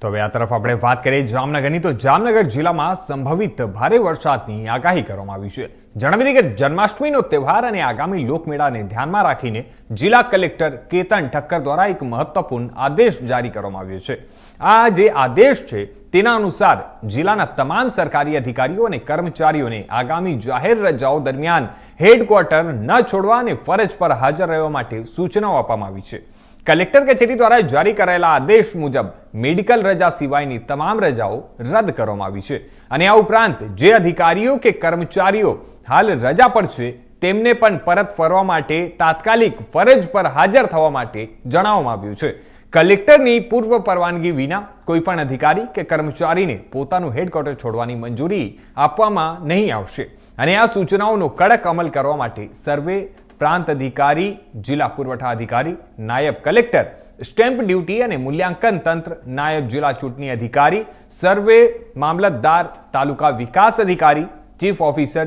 તો હવે આ તરફ આપણે વાત કરીએ જામનગરની. તો જામનગર જિલ્લામાં સંભવિત ભારે વરસાદની આગાહી કરવામાં આવી છે. જણાવી દઈએ કે જન્માષ્ટમીનો તહેવાર અને આગામી લોકમેળાને ધ્યાનમાં રાખીને જિલ્લા કલેક્ટર કેતન ઠક્કર દ્વારા એક મહત્વપૂર્ણ આદેશ જારી કરવામાં આવ્યો છે. આ જે આદેશ છે, તેના અનુસાર જિલ્લાના તમામ સરકારી અધિકારીઓ અને કર્મચારીઓને આગામી જાહેર રજાઓ દરમિયાન હેડક્વાર્ટર ન છોડવા અને ફરજ પર હાજર રહેવા માટે સૂચનાઓ આપવામાં આવી છે. કલેક્ટર કચેરી દ્વારા જારી કરાયેલા આદેશ મુજબ મેડિકલ રજા સિવાયની તમામ રજાઓ રદ કરવામાં આવી છે. અને આ ઉપરાંત જે અધિકારીઓ કે કર્મચારીઓ હાલ રજા પર છે, તેમને પણ પરત ફરવા માટે તાત્કાલિક ફરજ પર હાજર થવા માટે જણાવવામાં આવ્યું છે. કલેક્ટરની પૂર્વ પરવાનગી વિના કોઈ પણ અધિકારી કે કર્મચારીને પોતાનું હેડક્વાર્ટર છોડવાની મંજૂરી આપવામાં નહીં આવશે. અને આ સૂચનાઓનો કડક અમલ કરવા માટે સર્વે પ્રાંત અધિકારી, જિલ્લા પુરવઠા અધિકારી, નાયબ કલેક્ટર સ્ટેમ્પ ડ્યુટી અને મૂલ્યાંકન તંત્ર, નાયબ જિલ્લા ચૂંટણી અધિકારી, સર્વે મામલતદાર, તાલુકા વિકાસ અધિકારી, ચીફ ઓફિસર,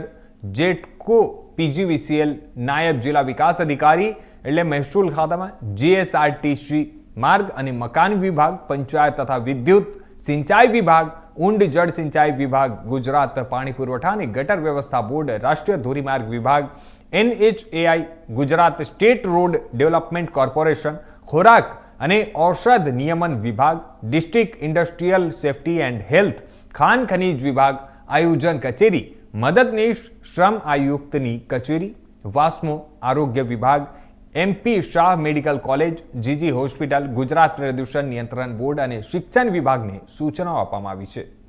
જેટકો પીજીવીસીએલ, નાયબ જિલ્લા વિકાસ અધિકારી, એટલે મહેસૂલ ખાતામાં જીએસઆરટીસી માર્ગ અને મકાન વિભાગ, પંચાયત તથા વિદ્યુત સિંચાઈ વિભાગ, ઊંડ જળ સિંચાઈ વિભાગ, ગુજરાત પાણી પુરવઠા અને ગટર વ્યવસ્થા બોર્ડ, રાષ્ટ્રીય ધોરીમાર્ગ વિભાગ, NHAI, Gujarat state road development corporation, ખોરાક અને ઔષધ નિયમન વિભાગ, district industrial safety and health, Khan ખનીજ વિભાગ, આયોજન કચેરી, મદદનીશ, શ્રમ આયુક્તની કચેરી, વાસ્મો આરોગ્ય વિભાગ, MP Shah medical college, GG hospital, Gujarat પ્રદૂષણ નિયંત્રણ બોર્ડ અને શિક્ષણ વિભાગને સૂચનાઓ આપવામાં આવી છે.